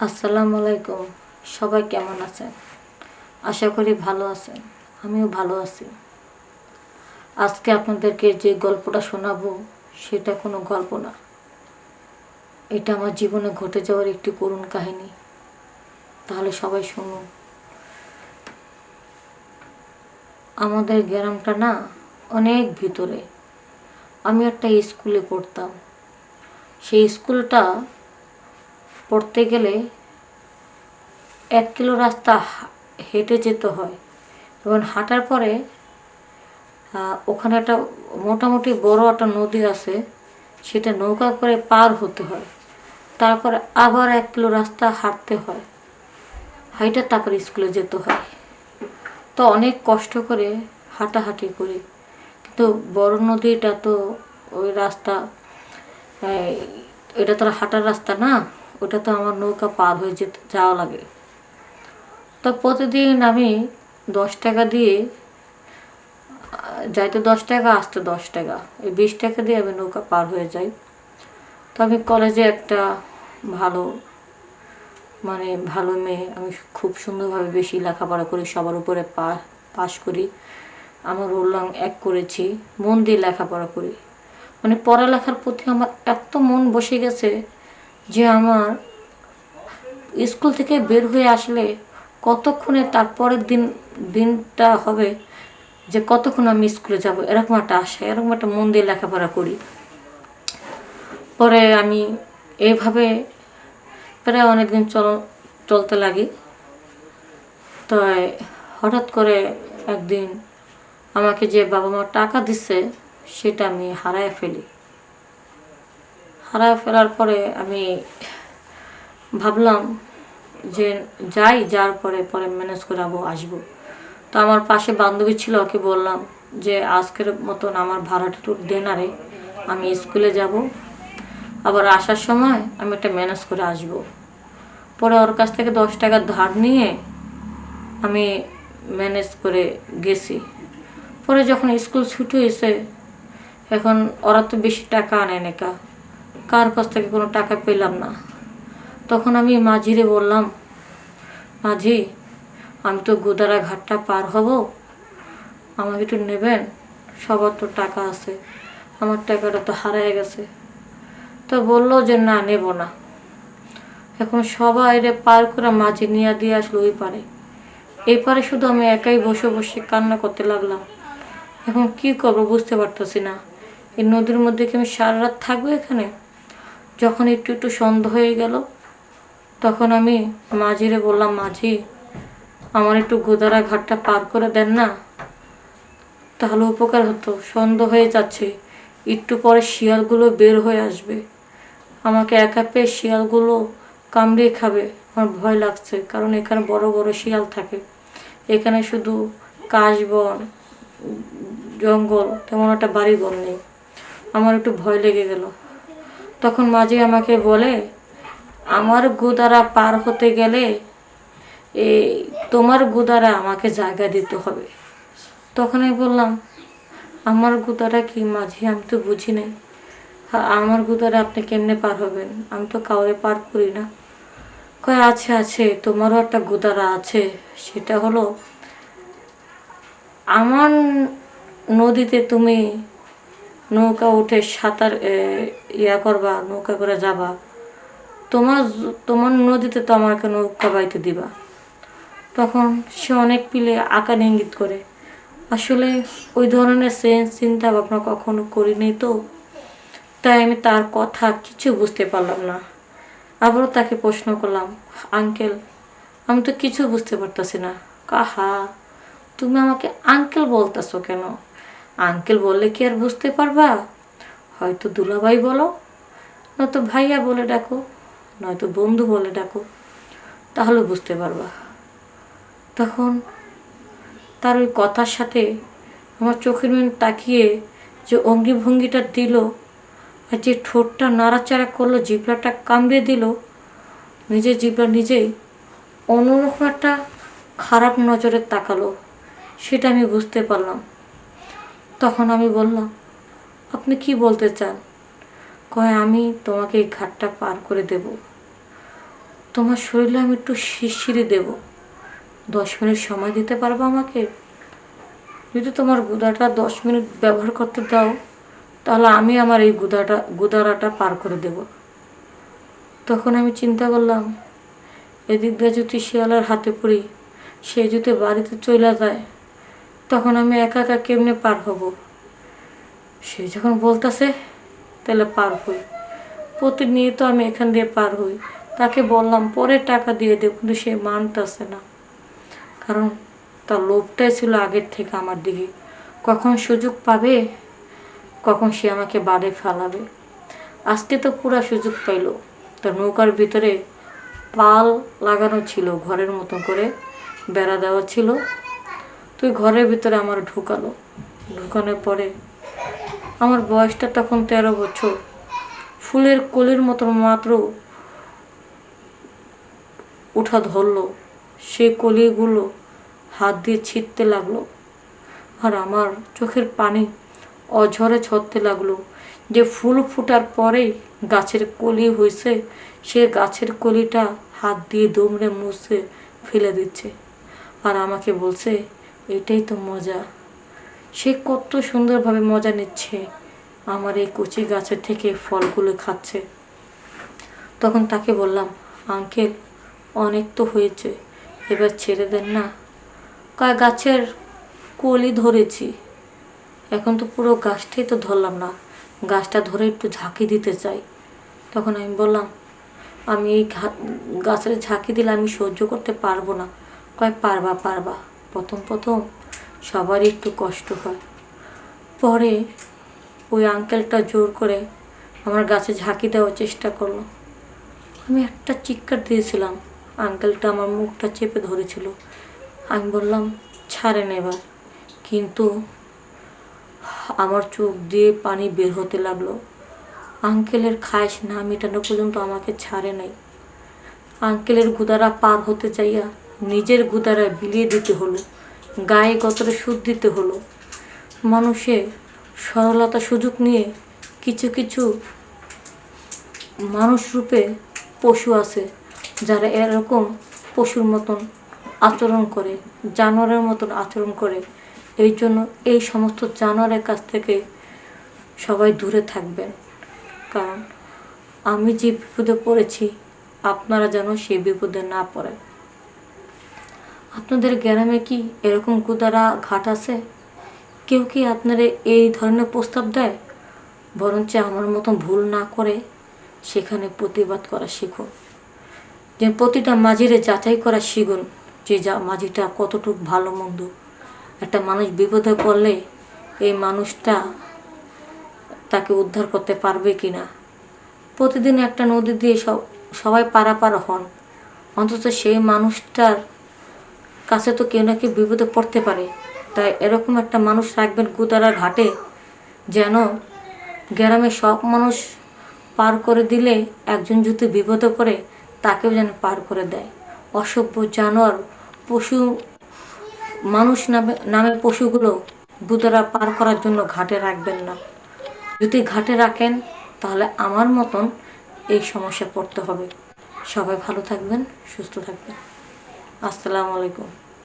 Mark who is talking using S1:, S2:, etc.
S1: আসসালামু আলাইকুম। সবাই কেমন আছেন? আশা করি ভালো আছেন। আমিও ভালো আছি। আজকে আপনাদেরকে যে গল্পটা শোনাবো, সেটা কোনো গল্প না। এটা আমার জীবনে ঘটে যাওয়ার একটি করুণ কাহিনী। তাহলে সবাই শুনুন। আমাদের গ্রামটা না অনেক ভিতরে। আমি একটা স্কুলে পড়তাম। সেই স্কুলটা পড়তে গেলে এক কিলো রাস্তা হেঁটে যেতে হয়। এবং হাঁটার পরে ওখানে একটা মোটামুটি বড় একটা নদী আছে, সেটা নৌকা করে পার হতে হয়। তারপরে আবার এক কিলো রাস্তা হাঁটতে হয়। হাইটা তারপরে স্কুলে যেতে হয়। তো অনেক কষ্ট করে হাঁটাহাঁটি করি। কিন্তু বড় নদীটা তো ওই রাস্তা এটা তো হাঁটার রাস্তা না। ওটা তো আমার নৌকা পার হয়ে যেতে, যাওয়া লাগে। তো প্রতিদিন আমি দশ টাকা দিয়ে, যাইতে দশ টাকা, আসতে দশ টাকা। এই বিশ টাকা দিয়ে আমি নৌকা পার হয়ে যাই। তো আমি কলেজে একটা ভালো মানে ভালো মেয়ে, আমি খুব সুন্দরভাবে বেশি লেখাপড়া করি, সবার উপরে পা, পাশ করি। আমার উল্লাং এক করেছি, মন দিয়ে লেখাপড়া করি। মানে পড়ালেখার প্রতি আমার এত মন বসে গেছে যে আমার স্কুল থেকে বের হয়ে আসলে কতক্ষণে তারপরের দিন, দিনটা হবে যে কতক্ষণ আমি স্কুলে যাব, এরকম একটা আশা, এরকম একটা মন দিয়ে লেখাপড়া করি। পরে আমি এইভাবে প্রায় অনেকদিন চল, চলতে লাগি। তো হঠাৎ করে একদিন আমাকে যে বাবা মা টাকা দিচ্ছে সেটা আমি হারায় ফেলি। হারায় ফেলার পরে আমি ভাবলাম যে যাই, যার পরে পরে ম্যানেজ করে আবো আসব। তো আমার পাশে বান্ধবী ছিল, ওকে বললাম যে আজকের মতন আমার ভাড়াটা একটু দেনারে আমি স্কুলে যাব। আবার আসার সময় আমি একটা ম্যানেজ করে আসব। পরে ওর কাছ থেকে দশ টাকা ধার নিয়ে আমি ম্যানেজ করে গেছি। পরে যখন স্কুল ছুটি হয়েছে, এখন ওরা তো বেশি টাকা আনে নাকা কার কাছ থেকে কোনো টাকা পেলাম না। তখন আমি মাঝিরে বললাম, মাঝি, আমি তো গোদারা ঘাটটা পার হব। আমাকে একটু নেবেন, সবার তো টাকা আছে, আমার টাকাটা তো হারিয়ে গেছে। তো বলল যে, না, নেব না। এখন সবাই রে পার করে মাঝি নিয়ে দিয়ে আসলো ওই পারে। এই পারে শুধু আমি একাই বসে বসে কান্না করতে লাগলাম। এখন কি করব বুঝতে পারতেছি না। এই নদীর মধ্যে কি আমি সারা রাত থাকব এখানে? যখন একটু একটু সন্ধ্যা হয়ে গেল, তখন আমি মাঝিরে বললাম, মাঝি, আমার একটু গোদারা ঘাটটা পার করে দেন না। তাহলে উপকার হতো সন্ধ্যা হয়ে যাচ্ছে, একটু পরে শিয়ালগুলো বের হয়ে আসবে। আমাকে একা পেয়ে শিয়ালগুলো কামড়িয়ে খাবে, আমার ভয় লাগছে, কারণ এখানে বড় বড় শিয়াল থাকে। এখানে শুধু কাশবন, জঙ্গল, তেমন একটা বাড়ি ঘর নেই। আমার একটু ভয় লেগে গেল। তখন মাঝে আমাকে বলে আমার গুদারা পার হতে গেলে এই তোমার গুদারা আমাকে জায়গা দিতে হবে। তখন আমি বললাম আমার গুদারা কি মাঝি? আমি তো বুঝি নাই। হ্যাঁ, আমার গুদারা আপনি কেমনে পার হবেন? আমি তো কাউরে পার করি না। কয় আছে আছে তোমারও একটা গুদারা আছে। সেটা হলো আমার নদীতে তুমি নৌকা উঠে সাঁতার ইয়া করবা, নৌকা করে যাবা। তোমার তোমার নদীতে তো আমাকে নৌকা বাইতে দিবা। তখন সে অনেক পিলে আকার ইঙ্গিত করে। আসলে ওই ধরনের চিন্তা ভাবনা কখনো করিনি তো। তাই আমি তার কথা কিছু বুঝতে পারলাম না। আবারও তাকে প্রশ্ন করলাম, আঙ্কেল, আমি তো কিছু বুঝতে পারতাছি না। কাহা, তুমি আমাকে আঙ্কেল বলতেছো কেন? আঙ্কেল বললে কি আর বুঝতে পারবা? হয়তো দুলাভাই বলো। নয়তো ভাইয়া বলে ডাকো, নয়তো বন্ধু বলে ডাকো, তাহলে বুঝতে পারবা। তখন তার ওই কথার সাথে আমার চোখের মিন তাকিয়ে যে অঙ্গি ভঙ্গিটা দিল আর যে ঠোঁটটা নাড়াচাড়া করল জিভলাটা কামড়ে দিল, নিজের জিভলা নিজেই অন্যরকম একটা খারাপ নজরে তাকালো। সেটা আমি বুঝতে পারলাম। তখন আমি বললাম, আপনি কি বলতে চান? কয় আমি তোমাকে এই ঘাটটা পার করে দেব। তোমার শরীরে আমি একটু শিরশিরি দেব। দশ মিনিট সময় দিতে পারব আমাকে? যদি তোমার গুদাটা দশ মিনিট ব্যবহার করতে দাও, তাহলে আমি আমার এই গুদাটা, গুদারাটা পার করে দেব। তখন আমি চিন্তা করলাম, এদিক দিয়ে যদি শিয়ালের হাতে পড়ি, সে যদি বাড়িতে চলে যায় তখন আমি একা একা কেমনে পার হব? সে যখন বলতেছে, তাহলে পার হই। প্রতিনিয়ত আমি এখান দিয়ে পার হই। তাকে বললাম, পরে টাকা দিয়ে দেব কিন্তু সে মানতেছে না। কারণ তার লোভটাই ছিল আগের থেকে আমার দিকে। কখন সুযোগ পাবে, কখন সে আমাকে বাড়ে ফেলাবে। আজকে তো পুরা সুযোগ পাইলো। তার নৌকার ভিতরে পাল লাগানো ছিল, ঘরের মতো করে বেড়া দেওয়া ছিল। তুই ঘরের ভিতরে আমার ঢুকালো। ঢুকানোর পরে আমার বয়সটা তখন তেরো বছর। ফুলের কলির মতো মাত্র উঠা ধরলো। সে কলিগুলো হাত দিয়ে ছিটতে লাগল আর আমার চোখের পানি অঝরে ছড়তে লাগল। যে ফুল ফুটার পরেই গাছের কলি হয়েছে সে গাছের কলিটা হাত দিয়ে দুমড়ে মুছে ফেলে দিচ্ছে আর আমাকে বলছে এটাই তো মজা। সে কত সুন্দরভাবে মজা নিচ্ছে। আমার এই কচি গাছের থেকে ফলগুলো খাচ্ছে। তখন তাকে বললাম, আঙ্কেল, অনেক তো হয়েছে। এবার ছেড়ে দেন না। কয় গাছের কলি ধরেছি। এখন তো পুরো গাছটাই তো ধরলাম না। গাছটা ধরে একটু ঝাঁকি দিতে চাই। তখন আমি বললাম, আমি এই গাছের ঝাঁকি দিলে আমি সহ্য করতে পারব না। কয়, পারবা পারবা। প্রথম প্রথম সবারই একটু কষ্ট হয়। পরে ওই আঙ্কেলটা জোর করে আমার গাছে ঝাঁকি দেওয়ার চেষ্টা করল। আমি একটা চিৎকার দিয়েছিলাম। আঙ্কেলটা আমার মুখটা চেপে ধরেছিল। আমি বললাম, ছাড়েন এবার। কিন্তু আমার চোখ দিয়ে পানি বের হতে লাগল। আঙ্কেলের খায়স না মেটানো পর্যন্ত আমাকে ছাড়ে নাই। আঙ্কেলের গুদারা পার হতে চাইয়া নিজের গুদারা বিলিয়ে দিতে হলো, গায়ে কতটা সুদ দিতে হলো। মানুষে সরলতা সুযোগ নিয়ে কিছু কিছু মানুষ রূপে পশু আছে, যারা এরকম পশুর মতন আচরণ করে, জানোয়ারের মতন আচরণ করে। এই জন্য এই সমস্ত জানোয়ারের কাছ থেকে সবাই দূরে থাকবেন। কারণ আমি যে বিপদে পড়েছি, আপনারা যেন সেই বিপদে না পড়েন। আপনাদের গ্রামে কি এরকম গুদারা ঘাট আছে? কেউ কি আপনারা এই ধরনের প্রস্তাব দেয়? বরঞ্চ আমার মতন ভুল না করে সেখানে প্রতিবাদ করা শিখুন। যে প্রতিটা মাঝিরে যাচাই করা শিখুন যে যা মাঝিটা কতটুকু ভালো মন্দ। একটা মানুষ বিপদে পড়লে এই মানুষটা তাকে উদ্ধার করতে পারবে কি না প্রতিদিন একটা নদী দিয়ে সব, সবাই পারাপার হন। অন্তত সেই মানুষটার কাছে তো কেউ না কেউ বিপদে পড়তে পারে। তাই এরকম একটা মানুষ রাখবেন গুদারা ঘাটে, যেন গ্রামে সব মানুষ পার করে দিলে একজন যদি বিপদে পড়ে, তাকেও যেন পার করে দেয়। অসভ্য জানোয়ার, পশু মানুষ নামে নামে পশুগুলো গুদারা পার করার জন্য ঘাটে রাখবেন না। যদি ঘাটে রাখেন, তাহলে আমার মতন এই সমস্যা পড়তে হবে। সবাই ভালো থাকবেন, সুস্থ থাকবেন। আসসালামু আলাইকুম।